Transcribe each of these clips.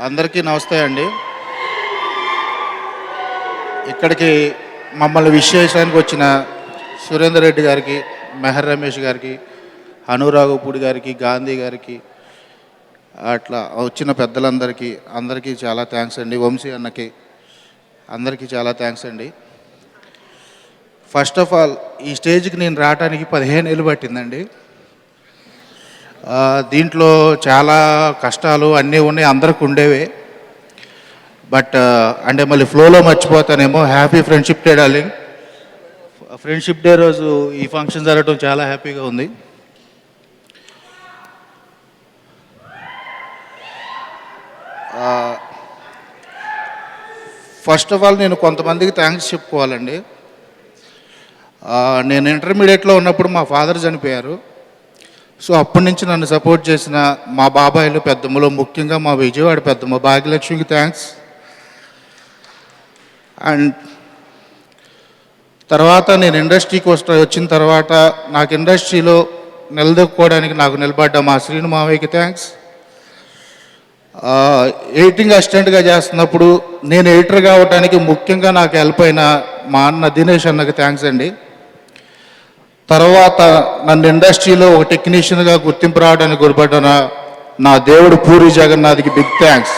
అందరికీ నమస్తే అండి. ఇక్కడికి మమ్మల్ని విశేషానికి వచ్చిన సురేందర్ రెడ్డి గారికి మెహర్ రమేష్ గారికి అనురాగపూడి గారికి గాంధీ గారికి అట్లా వచ్చిన పెద్దలందరికీ అందరికీ చాలా థ్యాంక్స్ అండి. వంశీ అన్నకి అందరికీ చాలా థ్యాంక్స్ అండి. ఫస్ట్ ఆఫ్ ఆల్ ఈ స్టేజ్కి నేను రావడానికి పదిహేను ఏళ్ళు పట్టిందండి. దీంట్లో చాలా కష్టాలు అన్నీ ఉన్నాయి అందరికి ఉండేవే. బట్ అంటే మళ్ళీ ఫ్లోలో మర్చిపోతానేమో happy friendship day darling. Friendship day రోజు ఈ ఫంక్షన్ జరగడం చాలా హ్యాపీగా ఉంది. ఫస్ట్ ఆఫ్ ఆల్ నేను కొంతమందికి థ్యాంక్స్ చెప్పుకోవాలండి. నేను ఇంటర్మీడియట్లో ఉన్నప్పుడు మా ఫాదర్ చనిపోయారు. సో అప్పటి నుంచి నన్ను సపోర్ట్ చేసిన మా బాబాయిలు పెద్దమ్మలో ముఖ్యంగా మా విజయవాడ పెద్దమ్మ భాగ్యలక్ష్మికి థ్యాంక్స్ అండ్ తర్వాత నేను ఇండస్ట్రీకి వస్తా వచ్చిన తర్వాత నాకు ఇండస్ట్రీలో నిలదొక్కుకోవడానికి నాకు నిలబడ్డ మా శ్రీను మావయ్యకి థ్యాంక్స్ ఎడిటింగ్ అసిస్టెంట్గా చేస్తున్నప్పుడు నేను ఎడిటర్ కావడానికి ముఖ్యంగా నాకు హెల్ప్ అయిన మా అన్న దినేష్ అన్నకి థ్యాంక్స్ అండి. తర్వాత నన్ను ఇండస్ట్రీలో ఒక టెక్నీషియన్గా గుర్తింపు రావడానికి గురిపడ్డ నా దేవుడు పూరి జగన్నాథ్కి బిగ్ థ్యాంక్స్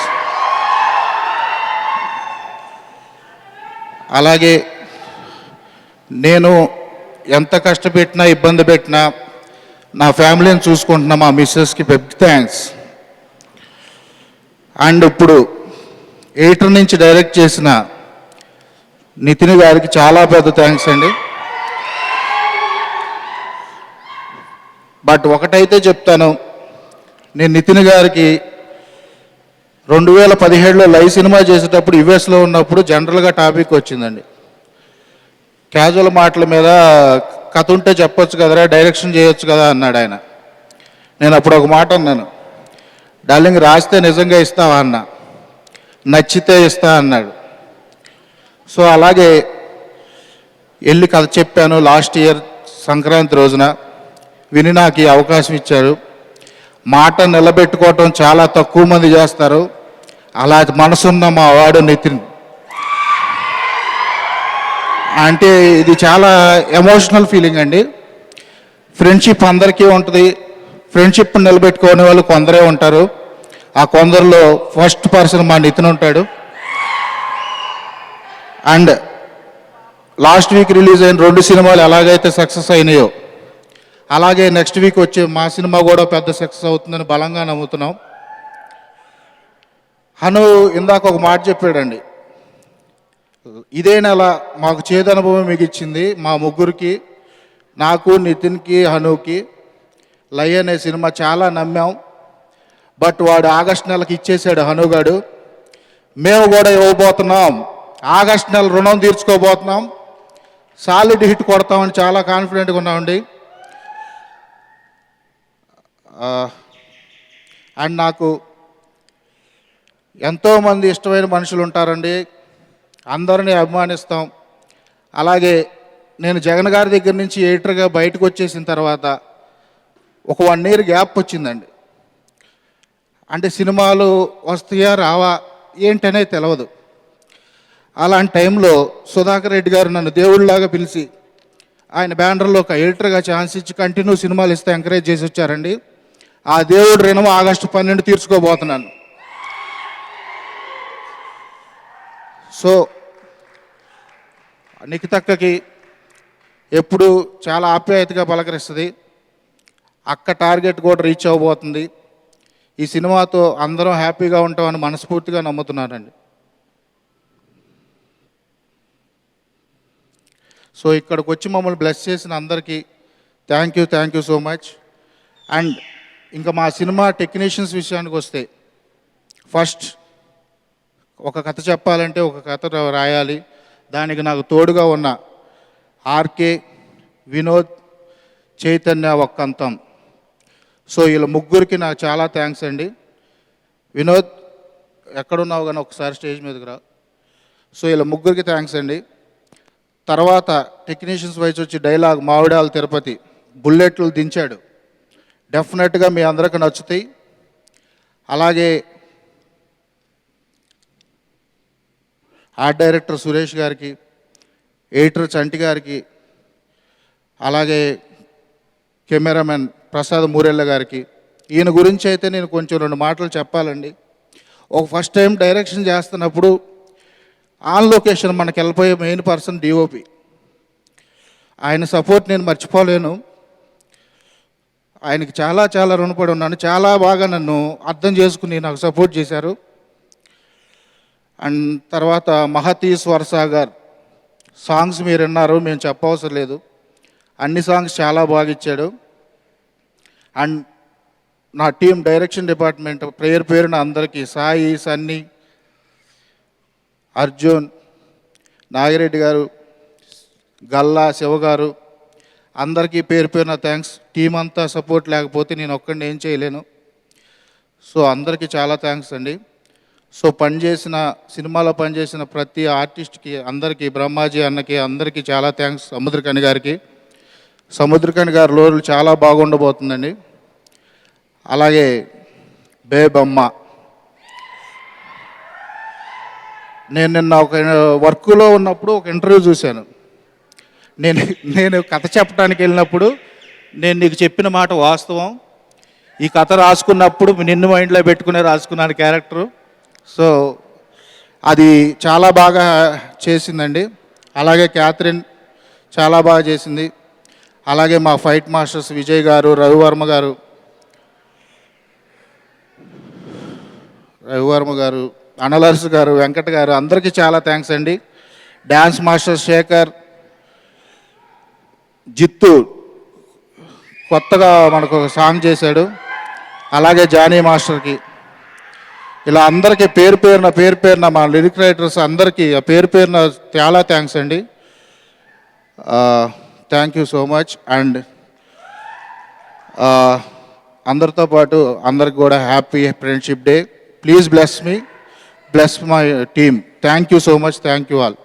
అలాగే నేను ఎంత కష్టపెట్టినా ఇబ్బంది పెట్టినా నా ఫ్యామిలీని చూసుకుంటున్నా మా మిస్సెస్కి బిగ్ థ్యాంక్స్ అండ్ ఇప్పుడు ఎయిటర్ నుంచి డైరెక్ట్ చేసిన నితిన్ గారికి చాలా పెద్ద థ్యాంక్స్ అండి. బట్ ఒకటైతే చెప్తాను. నేను నితిన్ గారికి రెండు వేల పదిహేడులో లైవ్ సినిమా చేసేటప్పుడు యుఎస్లో ఉన్నప్పుడు జనరల్గా టాపిక్ వచ్చిందండి. క్యాజువల్ మాటల మీద కథ ఉంటే చెప్పొచ్చు కదరా డైరెక్షన్ చేయొచ్చు కదా అన్నాడు ఆయన. నేను అప్పుడు ఒక మాట అన్నాను. డార్లింగ్ రాస్తే నిజంగా ఇస్తావా అన్న? నచ్చితే ఇస్తా అన్నాడు. సో అలాగే వెళ్ళి కథ చెప్పాను లాస్ట్ ఇయర్ సంక్రాంతి రోజున. విని నాకు ఈ అవకాశం ఇచ్చారు. మాట నిలబెట్టుకోవటం చాలా తక్కువ మంది చేస్తారు. అలా మనసున్న మా వాడు నితిన్. అంటే ఇది చాలా ఎమోషనల్ ఫీలింగ్ అండి. ఫ్రెండ్షిప్ అందరికీ ఉంటుంది. ఫ్రెండ్షిప్ నిలబెట్టుకునే వాళ్ళు కొందరే ఉంటారు. ఆ కొందరిలో ఫస్ట్ పర్సన్ మా నితిన్ ఉంటాడు. అండ్ లాస్ట్ వీక్ రిలీజ్ అయిన రెండు సినిమాలు ఎలాగైతే సక్సెస్ అయినాయో అలాగే నెక్స్ట్ వీక్ వచ్చే మా సినిమా కూడా పెద్ద సక్సెస్ అవుతుందని బలంగా నమ్ముతున్నాం. హను ఇందాక ఒక మాట చెప్పాడండి. ఇదే నెల మాకు చేదనుభవం మిగిచ్చింది మీకు ఇచ్చింది మా ముగ్గురికి నాకు నితిన్కి హనుకి లయ అనే సినిమా చాలా నమ్మాం. బట్ వాడు ఆగస్ట్ నెలకి ఇచ్చేసాడు హనుగాడు మేము కూడా ఇవ్వబోతున్నాం. ఆగస్ట్ నెల రుణం తీర్చుకోబోతున్నాం. సాలిడ్ హిట్ కొడతామని చాలా కాన్ఫిడెంట్గా ఉన్నామండి. అండ్ నాకు ఎంతోమంది ఇష్టమైన మనుషులు ఉంటారండి. అందరినీ అభిమానిస్తాం. అలాగే నేను జగన్ గారి దగ్గర నుంచి ఎడిటర్గా బయటకు వచ్చేసిన తర్వాత ఒక వన్ ఇయర్ గ్యాప్ వచ్చిందండి. అంటే సినిమాలు వస్తాయా రావా ఏంటనే తెలియదు అలాంటి టైంలో సుధాకర్ రెడ్డి గారు నన్ను దేవుడిలాగా పిలిచి ఆయన బ్యానర్లో ఒక ఎడిటర్గా ఛాన్స్ ఇచ్చి కంటిన్యూ సినిమాలు ఇస్తే ఎంకరేజ్ చేసి వచ్చారండి. ఆ దేవుడు రుణం ఆగస్టు పన్నెండు తీర్చుకోబోతున్నాను. సో నిఖితక్కకి ఎప్పుడు చాలా ఆప్యాయతగా పలకరిస్తుంది. అక్క టార్గెట్ కూడా రీచ్ అవ్వబోతుంది. ఈ సినిమాతో అందరం హ్యాపీగా ఉంటామని మనస్ఫూర్తిగా నమ్ముతున్నానండి సో ఇక్కడికి వచ్చి మమ్మల్ని బ్లెస్ చేసిన అందరికీ thank you thank you so much. And ఇంకా మా సినిమా టెక్నీషియన్స్ విషయానికి వస్తే ఫస్ట్ ఒక కథ చెప్పాలంటే ఒక కథ రాయాలి. దానికి నాకు తోడుగా ఉన్న ఆర్కే వినోద్ చైతన్య ఒక్కంతం సో వీళ్ళ ముగ్గురికి నాకు చాలా థ్యాంక్స్ అండి. వినోద్ ఎక్కడున్నావు కానీ ఒకసారి స్టేజ్ మీదకి రా. సో వీళ్ళ ముగ్గురికి థ్యాంక్స్ అండి. తర్వాత టెక్నీషియన్స్ వైజ్ వచ్చి డైలాగ్ మావిడాల తిరుపతి బుల్లెట్లు దించాడు. డెఫినెట్గా మీ అందరికి నచ్చుతాయి. అలాగే ఆర్ట్ డైరెక్టర్ సురేష్ గారికి ఎడిటర్ చంటి గారికి అలాగే కెమెరామెన్ ప్రసాద్ మూరెళ్ళ గారికి ఈయన గురించి అయితే నేను కొంచెం రెండు మాటలు చెప్పాలండి. ఒక ఫస్ట్ టైం డైరెక్షన్ చేస్తున్నప్పుడు ఆన్ లొకేషన్ మనకి వెళ్ళిపోయే మెయిన్ పర్సన్ డిఓపి. ఆయన సపోర్ట్ నేను మర్చిపోలేను. ఆయనకి చాలా చాలా రుణపడి ఉన్నాను. చాలా బాగా నన్ను అర్థం చేసుకుని నాకు సపోర్ట్ చేశారు. అండ్ తర్వాత మహతీ స్వరసాగర్ సాంగ్స్ మీరు విన్నారు మేము చెప్పవసరం లేదు. అన్ని సాంగ్స్ చాలా బాగా ఇచ్చాడు. అండ్ నా టీం డైరెక్షన్ డిపార్ట్మెంట్ పేరు పేరున అందరికీ సాయి సన్నీ అర్జున్ నాగిరెడ్డి గారు గల్లా శివ గారు అందరికీ పేరు పేరున థ్యాంక్స్ టీం అంతా సపోర్ట్ లేకపోతే నేను ఒక్కడిని ఏం చేయలేను. సో అందరికీ చాలా థ్యాంక్స్ అండి. సో పనిచేసిన సినిమాలో పనిచేసిన ప్రతి ఆర్టిస్ట్కి అందరికీ బ్రహ్మాజీ అన్నకి అందరికీ చాలా థ్యాంక్స్ సముద్రకణి గారికి. సముద్రకణి గారి లోలు చాలా బాగుండబోతుందండి. అలాగే బేబమ్మ. నేను నిన్న ఒక వర్క్లో ఉన్నప్పుడు ఒక ఇంటర్వ్యూ చూశాను. నేను నేను కథ చెప్పడానికి వెళ్ళినప్పుడు నేను నీకు చెప్పిన మాట వాస్తవం. ఈ కథ రాసుకున్నప్పుడు నిన్ను మైండ్లో పెట్టుకునే రాసుకున్నాను క్యారెక్టరు. సో అది చాలా బాగా చేసిందండి. అలాగే క్యాథరిన్ చాలా బాగా చేసింది. అలాగే మా ఫైట్ మాస్టర్స్ విజయ్ గారు రవివర్మ గారు రవివర్మ గారు అనలర్స్ గారు వెంకట గారు అందరికీ చాలా థ్యాంక్స్ అండి. డ్యాన్స్ మాస్టర్ శేఖర్ జిత్తు కొత్తగా మనకు ఒక సాంగ్ చేశాడు. అలాగే జానీ మాస్టర్కి. ఇలా అందరికీ పేరు పేరున పేరు పేరున మా లిరిక్ రైటర్స్ అందరికీ ఆ పేరు పేరున చాలా థ్యాంక్స్ అండి. Thank you so much. And అందరితో పాటు అందరికి కూడా happy friendship day. Please bless me bless my team. Thank you so much. Thank you all.